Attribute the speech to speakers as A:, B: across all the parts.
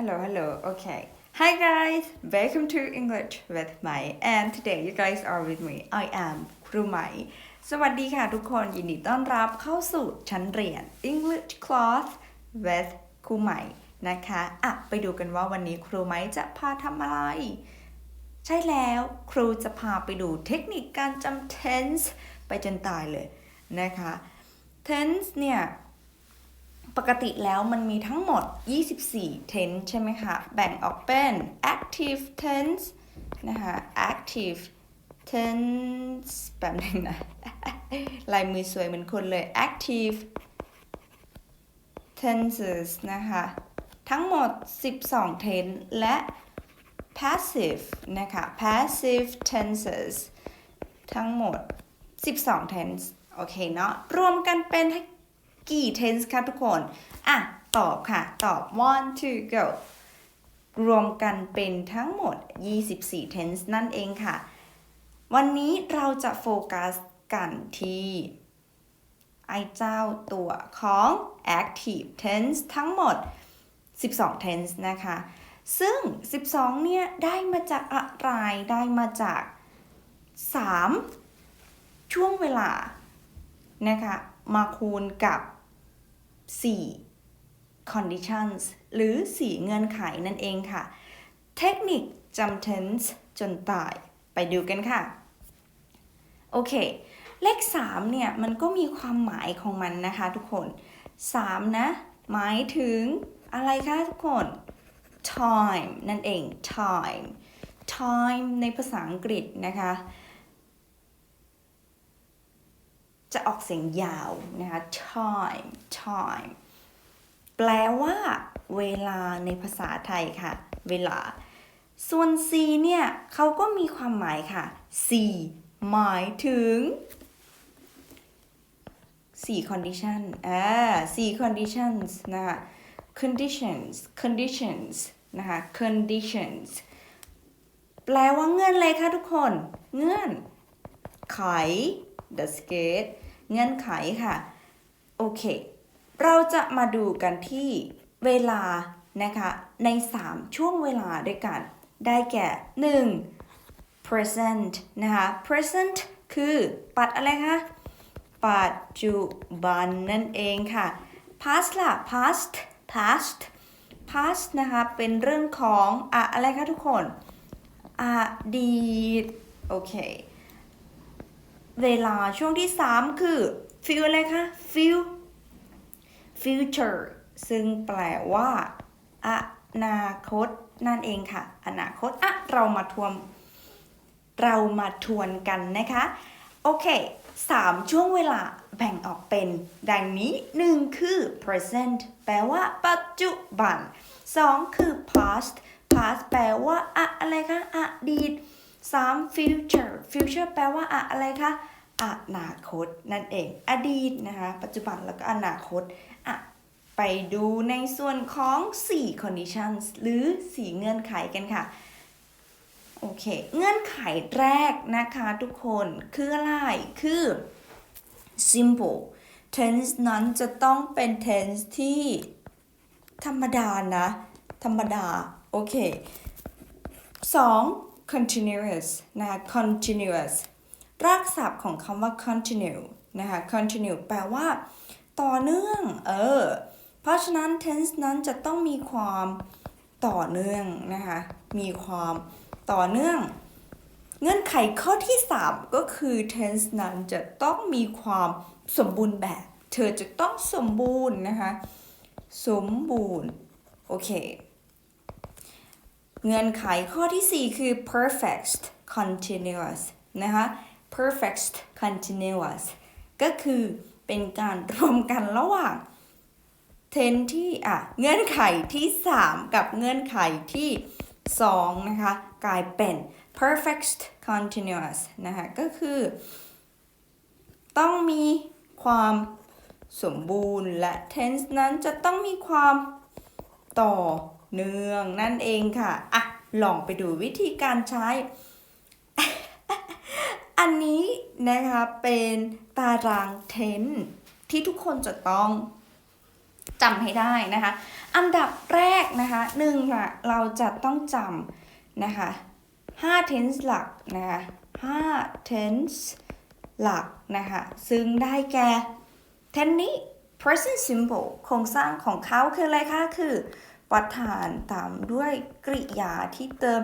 A: Hello, hello. Okay. Hi guys, welcome to English with Mai and today you guys are with me. I am ครูไหม สวัสดีค่ะทุกคนยินดีต้อนรับเข้าสู่ชั้นเรียน English class with ครูไหมนะคะอะไปดูกันว่าวันนี้ครูไหมจะพาทำอะไร ใช่แล้วครูจะพาไปดูเทคนิคการจำ tense ไปจนตายเลยนะคะ tense เนี่ย ปกติแล้วมันมีทั้งหมด 24 tense ใช่ไหมคะ แบ่งออกเป็น active tense นะคะ active tense แบบนึงนะ ลายมือสวยเหมือนคนเลย active tenses นะคะ ทั้งหมด 12 tense และ passive นะคะ passive tenses ทั้งหมด 12 tense โอเคเนาะ รวมกันเป็น กี่ tense คะทุกคน อะ ตอบค่ะ ตอบ one two go รวมกันเป็นทั้งหมด 24 tense นั่นเองค่ะ วันนี้เราจะโฟกัสกันที่ ไอเจ้าตัวของ active tense ทั้งหมด 12 tense นะคะ ซึ่ง 12 เนี่ย ได้มาจากอะไร ได้มาจาก 3 ช่วงเวลานะคะ มาคูณกับ 4 conditions หรือ 4 เงื่อนไขนั่นเองค่ะ เทคนิคจำ tense จนตายไปดูกันค่ะ โอเค เลข 3 เนี่ย มันก็มีความหมายของมันนะคะทุกคน 3 นะ หมายถึงอะไรคะทุกคน time นั่นเอง time time ในภาษาอังกฤษนะคะ จะออกเสียงยาวนะคะ time time แปลว่า เวลาในภาษาไทยค่ะ เวลา ส่วน C เนี่ยเขาก็มีความหมายค่ะ C หมายถึง 4 condition อ่า4 conditions นะคะ conditions conditions นะคะ conditions แปลว่าเงื่อนอะไรคะทุกคน เงื่อน ไข the skate เงื่อนไขค่ะ โอเค เราจะมาดูกันที่เวลานะคะใน 3 ช่วงเวลาด้วยกัน ได้แก่ 1. present นะคะ present คือปัดอะไรคะปัจจุบันนั่นเองค่ะ past ล่ะ past past past นะคะเป็นเรื่องของอะอะไรคะทุกคนอดีตโอเค เวลาช่วงที่ 3 คือ feel อะไรคะ feel future ซึ่งแปลว่าอนาคต นั่นเองค่ะ อนาคตอะเรามาทวนเรามาทวนกันนะคะ โอเค3ช่วงเวลาแบ่งออกเป็น ดังนี้ 1 คือ present แปลว่า ปัจจุบัน 2 คือ past past แปลว่า อะอะไรคะ อดีต 3 future future แปลว่าอะอะไรคะอนาคตนั่นเอง อดีตนะคะปัจจุบันแล้วก็อนาคตอะไปดูในส่วนของ 4 conditions หรือ 4 เงื่อนไขกันค่ะ โอเค เงื่อนไขแรกนะคะทุกคนคืออะไร คือ simple tense นั้นจะต้องเป็น tense ที่ธรรมดานะ ธรรมดา โอเค 2. Continuous นะคะ continuous รากศัพท์ของคำว่า continue นะคะ continue แปลว่า ต่อเนื่อง เออ เพราะฉะนั้น tense นั้นจะต้องมีความต่อเนื่องนะคะ มีความต่อเนื่อง เงื่อนไขข้อที่ 3 ก็คือ tense นั้นจะต้องมีความสมบูรณ์แบบ เธอจะต้องสมบูรณ์นะคะ สมบูรณ์ โอเค เงื่อนไขข้อที่ 4 คือ perfect continuous นะคะ perfect continuous ก็คือเป็นการรวมกันระหว่างเทนที่อะเงื่อนไขที่ 3 กับเงื่อนไขที่ 2 นะคะ กลายเป็น perfect continuous นะคะ ก็คือ ต้องมีความสมบูรณ์และ tense นั้นจะต้องมีความต่อ เนื่องนั่นเองค่ะอะลองไปดูวิธีการใช้ อันนี้นะคะเป็นตาราง tense ที่ทุกคนจะต้องจำให้ได้นะคะ อันดับแรกนะคะหนึ่งละเราจะต้องจำนะคะ5 tense หลักนะคะ5 tense หลักนะคะซึ่งได้แก่ tense นี้ present simple โครงสร้างของเขาคืออะไรคะคือ ประธานตามด้วยกริยาที่เติม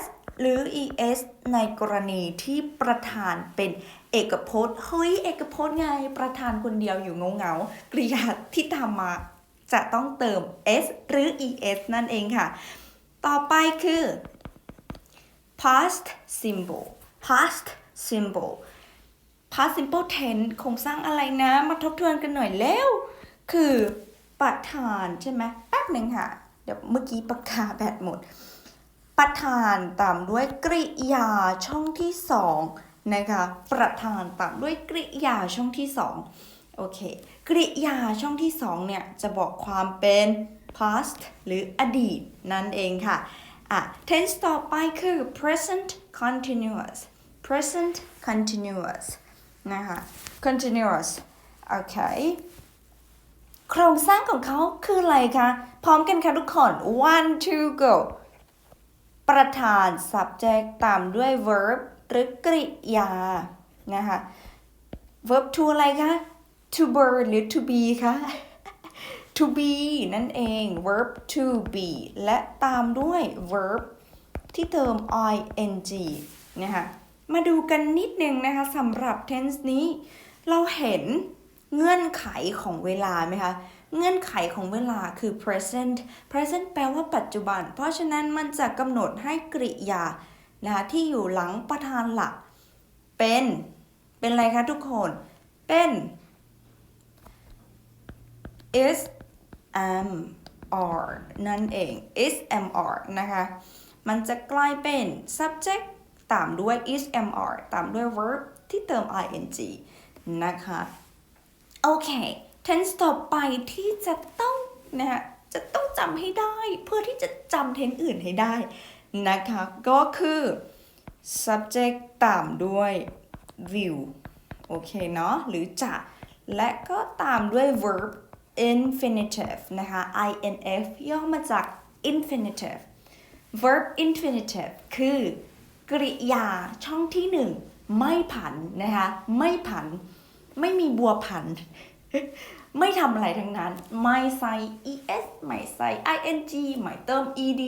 A: s หรือ es ในกรณีที่ประธานเป็นเอกพจน์ เฮ้ย เอกพจน์ไง ประธานคนเดียวอยู่เงาเงากริยาที่ตามมาจะต้องเติม s หรือ es นั่นเองค่ะ ต่อไปคือ past simple past simple past simple tense โครงสร้างอะไรนะ มาทบทวนกันหน่อยแล้ว คือประธานใช่ไหม หนึ่งค่ะ เดี๋ยวเมื่อกี้ปากกาแบตหมด ประธานตามด้วยกริยาช่องที่สองนะคะ ประธานตามด้วยกริยาช่องที่สองโอเค กริยาช่องที่สองเนี่ยจะบอกความเป็น past หรืออดีตนั่นเองค่ะอะ tense ต่อไปคือ present continuous present continuous นะคะ continuous โอเค โครงสร้างของเขาคืออะไรคะ พร้อมกันค่ะทุกคน one two go ประธาน subject ตามด้วย verb หรือกริยา นะคะ verb to อะไรคะ to be หรือ to be คะ to be นั่นเอง verb to be และตามด้วย verb ที่เติม ing นะคะ มาดูกันนิดนึงนะคะสำหรับ tense นี้ เราเห็น เงื่อนไขของเวลาไหมคะ เงื่อนไขของเวลาคือ present present แปลว่าปัจจุบัน เพราะฉะนั้นมันจะกำหนดให้กริยานะคะที่อยู่หลังประธานหลัก เป็น เป็นอะไรคะทุกคน เป็น is am are นั่นเอง is am are นะคะ มันจะกลายเป็น subject ตามด้วย is am are ตามด้วย verb ที่เติม ing นะคะ โอเค tense ต่อไปที่จะต้องนะฮะจะต้องจำให้ได้เพื่อที่จะจำ tense อื่นให้ได้นะคะ ก็คือ subject ตามด้วย will โอเคเนาะหรือจะและก็ตามด้วย verb infinitive นะคะ inf ย่อมาจาก infinitive verb infinitive คือกริยาช่องที่หนึ่งไม่ผันนะคะไม่ผัน ไม่มีบัวผัน ไม่ทำอะไรทั้งนั้น ไม่ใส่ es ไม่ใส่ ing ไม่เติม ed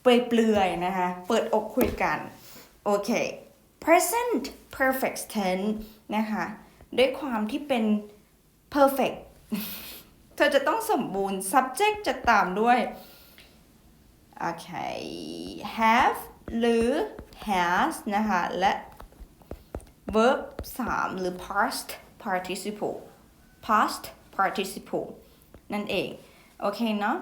A: เปลือยๆนะคะ เปิดอกคุยกัน โอเค present perfect tense นะคะ ด้วยความที่เป็น perfect เธอจะต้องสมบูรณ์ subject จะตามด้วย โอเค have หรือ has นะคะ และ verb 3 หรือ past participle past participle นั่นเอง โอเคเนาะ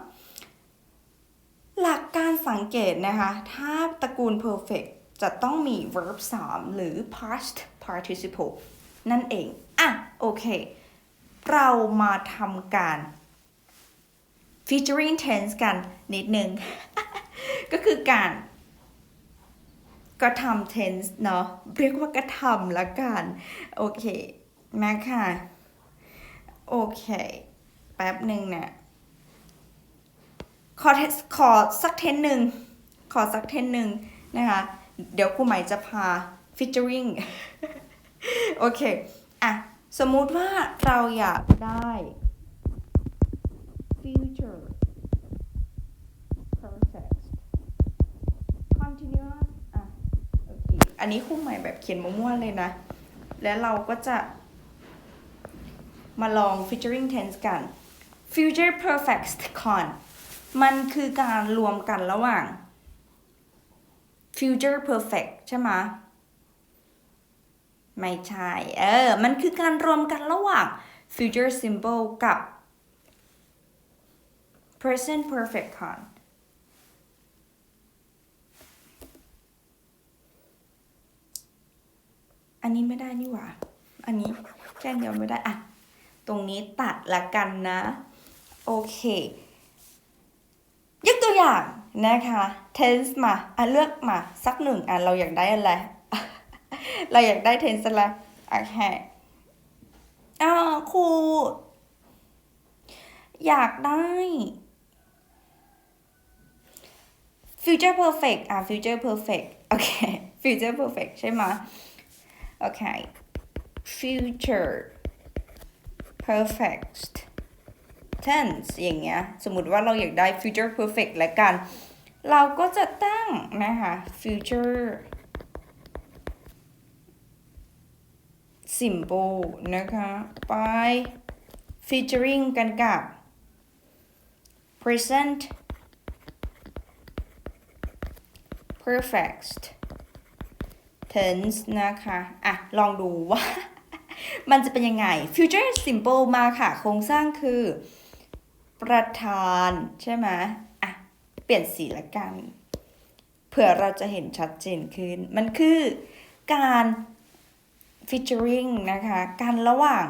A: หลักการสังเกตนะคะ ถ้าตระกูล perfect จะต้องมี verb 3 หรือ past participle นั่นเอง อะ โอเค เรามาทำการ featuring tense กันนิดนึง ก็คือการกระทำ tense เนาะเรียกว่ากระทำละกัน โอเค มาค่ะโอเค แป๊บหนึ่งเนี่ยขอขอสักเทนหนึ่งขอสักเทนหนึ่งนะคะ เดี๋ยวครูใหม่จะพา featuring โอเค อะ สมมุติว่าเราอยากได้ future perfect continuous อะ โอเค อันนี้ครูใหม่แบบเขียนมั่วๆเลยนะ แล้วเราก็จะ มาลอง featuring tense กัน future perfect con มันคือการรวมกันระหว่าง future perfect ใช่ไหมไม่ใช่ เออ มันคือการรวมกันระหว่าง future simple กับ present perfect con อันนี้ไม่ได้นี่หว่า อันนี้แค่เดียวไม่ได้ อะ ตรงนี้ตัดละกันนะ โอเค ยกตัวอย่างนะคะ tense มาอะเลือกมาสักหนึ่งอะเราอยากได้อะไร เราอยากได้ tense อะไรโอเคอ่าครูอยากได้ future perfect อะ future perfect โอเค future perfect ใช่ไหมโอเค future perfect tense อย่างเงี้ย สมมติว่าเราอยากได้ future perfect แล้วกัน เราก็จะตั้งนะคะ future simple นะคะ ไป featuring กันกับ present perfect tense นะคะ อะ ลองดูว่า มันจะเป็นยังไง future simple มาค่ะ โครงสร้างคือ ประธานใช่ไหมอะ เปลี่ยนสีละกัน เผื่อเราจะเห็นชัดเจนขึ้น มันคือการ featuring นะคะ การระหว่าง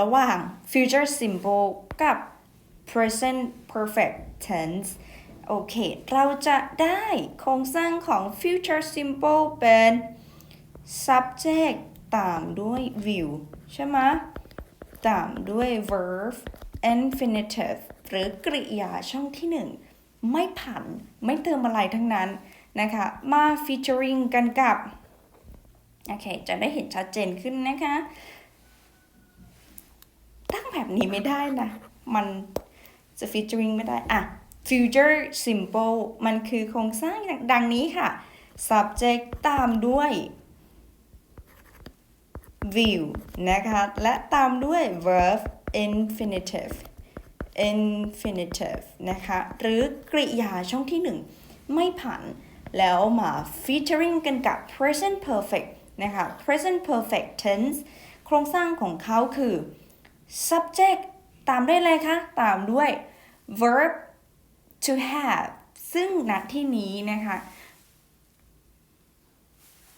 A: ระหว่าง future simple กับ present perfect tense โอเค เราจะได้โครงสร้างของ future simple เป็น subject ตามด้วย will ใช่ไหมตามด้วย verb infinitive หรือกริยาช่องที่หนึ่งไม่ผันไม่เติมอะไรทั้งนั้นนะคะ มา featuring กันกับ โอเค จะได้เห็นชัดเจนขึ้นนะคะ ตั้งแบบนี้ไม่ได้นะ มันจะ featuring ไม่ได้ อะ future simple มันคือโครงสร้างดังนี้ค่ะ subject ตามด้วย will นะคะ และตามด้วย verb infinitive infinitive นะคะ หรือกริยาช่องที่หนึ่งไม่ผัน แล้วมา featuring กันกับ present perfect นะคะ present perfect tense โครงสร้างของเขาคือ subject ตามด้วยอะไรคะ ตามด้วย verb to have ซึ่งณที่นี้นะคะ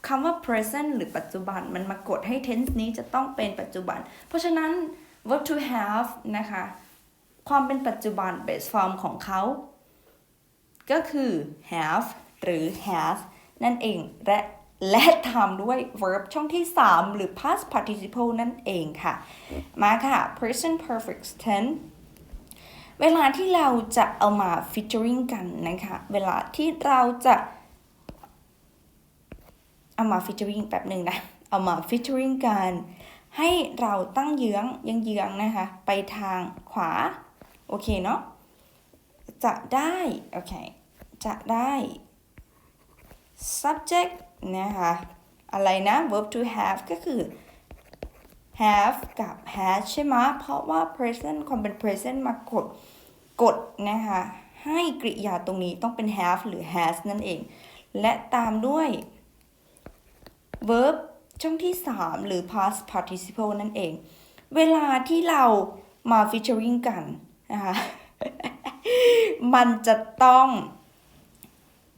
A: คำว่า present หรือปัจจุบันมันมากดให้ tense นี้จะต้องเป็นปัจจุบัน เพราะฉะนั้น verb to have นะคะ ความเป็นปัจจุบัน base form ของเขา ก็คือ have หรือ has นั่นเอง และและตามด้วย verb ช่องที่ 3 หรือ past participle นั่นเองค่ะ มาค่ะ present perfect tense เวลาที่เราจะเอามา featuring กันนะคะ เวลาที่เราจะ เอามา featuring แป๊บหนึ่งนะ เอามา featuring กัน ให้เราตั้งเยื้องยังเยื้องนะคะ ไปทางขวา โอเคเนาะ จะได้ โอเค จะได้ subject นะคะ อะไรนะ verb to have ก็คือ have กับ has ใช่ไหมเพราะว่า present ความเป็น present มากด กดนะคะให้กริยาตรงนี้ต้องเป็น have หรือ has นั่นเอง และตามด้วย verb ช่องที่ 3 หรือ past participle นั่นเอง เวลาที่เรามา featuring กันนะคะมันจะต้อง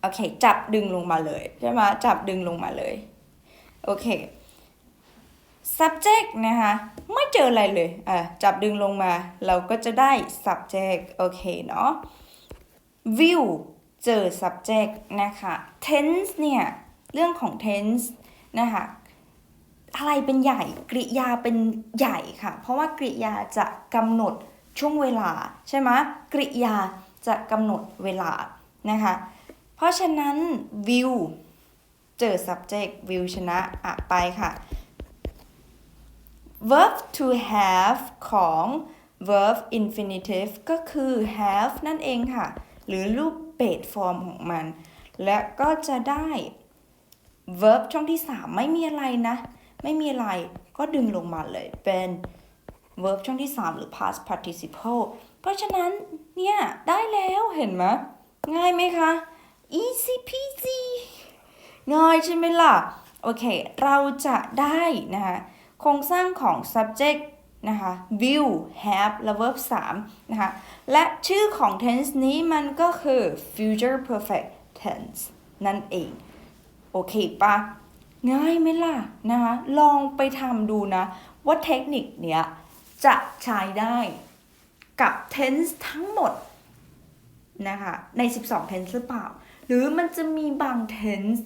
A: โอเค จับดึงลงมาเลยใช่ไหมจับดึงลงมาเลย โอเค subject นะคะไม่เจออะไรเลยอะจับดึงลงมา เราก็จะได้ subject โอเคเนาะ view เจอ subject นะคะ tense เนี่ย เรื่องของ tense นะคะอะไรเป็นใหญ่กริยาเป็นใหญ่ค่ะ เพราะว่ากริยาจะกำหนดช่วงเวลาใช่ไหมกริยาจะกำหนดเวลานะคะเพราะฉะนั้น view เจอ subject view ชนะอะไปค่ะ verb to have ของ verb infinitive ก็คือ have นั่นเองค่ะ หรือรูป base form ของมัน และก็จะได้ verb ช่องที่ 3 ไม่มีอะไรนะ ไม่มีอะไรก็ดึงลงมาเลยเป็น verb ช่องที่ 3 หรือ past participle เพราะฉะนั้นเนี่ย ได้แล้วเห็นไหมง่ายไหมคะ easy peasy ง่ายใช่ไหมล่ะ โอเค เราจะได้นะคะโครงสร้างของ subject นะคะ will have และ verb 3นะคะ และชื่อของ tense นี้มันก็คือ future perfect tense นั่นเอง โอเคปะง่ายไหมล่ะนะคะลองไปทำดูนะ ว่าเทคนิคเนี้ยจะใช้ได้กับ tense ทั้งหมดนะคะใน 12 tense หรือเปล่า หรือมันจะมีบาง tense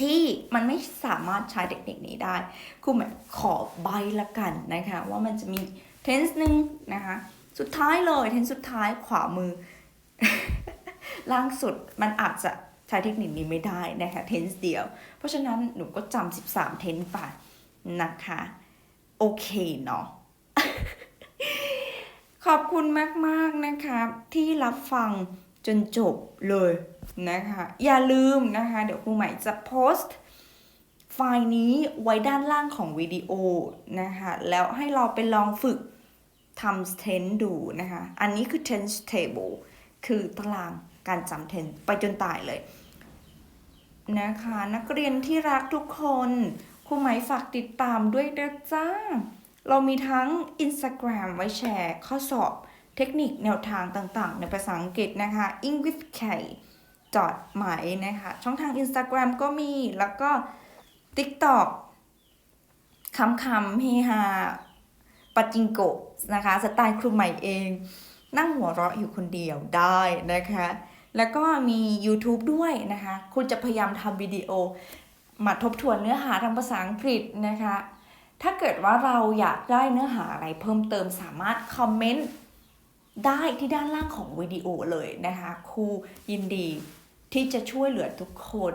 A: ที่มันไม่สามารถใช้เทคนิคนี้ได้ครูหมายขอใบละกันนะคะ ว่ามันจะมี tense หนึ่งนะคะ สุดท้ายเลย tense สุดท้ายขวามือ ล่างสุดมันอาจจะ ใช้เทคนิคนี้ไม่ได้นะคะ tense เดียว เพราะฉะนั้นหนูก็จำ13 tense ไปนะคะ โอเคเนาะขอบคุณมากๆนะคะ ที่รับฟังจนจบเลยนะคะ อย่าลืมนะคะ เดี๋ยวครูใหม่จะโพสต์ไฟล์นี้ไว้ด้านล่างของวิดีโอนะคะ แล้วให้เราไปลองฝึกทำ tense ดูนะคะ อันนี้คือ tense table คือตารางการจำ tense ไปจนตายเลย นะคะ นักเรียนที่รักทุกคนครูไหมฝากติดตามด้วยนะจ้า เรามีทั้ง Instagram ไว้แชร์ข้อสอบเทคนิคแนวทางต่างๆ ในภาษาอังกฤษนะคะ English K จอดไหมนะคะ ช่องทาง Instagram ก็มีแล้วก็ TikTok คำคำเฮฮาปัจจิงโกะนะคะ สไตล์ครูใหม่เอง นั่งหัวเราะอยู่คนเดียวได้นะคะ แล้วก็มี YouTube ด้วยนะคะ คุณจะพยายามทำวิดีโอ มาทบทวนเนื้อหาทางภาษาอังกฤษนะคะ ถ้าเกิดว่าเราอยากได้เนื้อหาอะไรเพิ่มเติมสามารถคอมเมนต์ได้ที่ด้านล่างของวิดีโอเลยนะคะ ครูยินดีที่จะช่วยเหลือทุกคน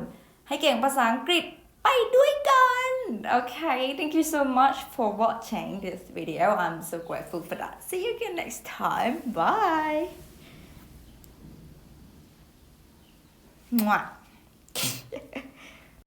A: ให้เก่งภาษาอังกฤษไปด้วยกัน Okay thank you so much for watching this video I'm so grateful for that see you again next time bye Mouah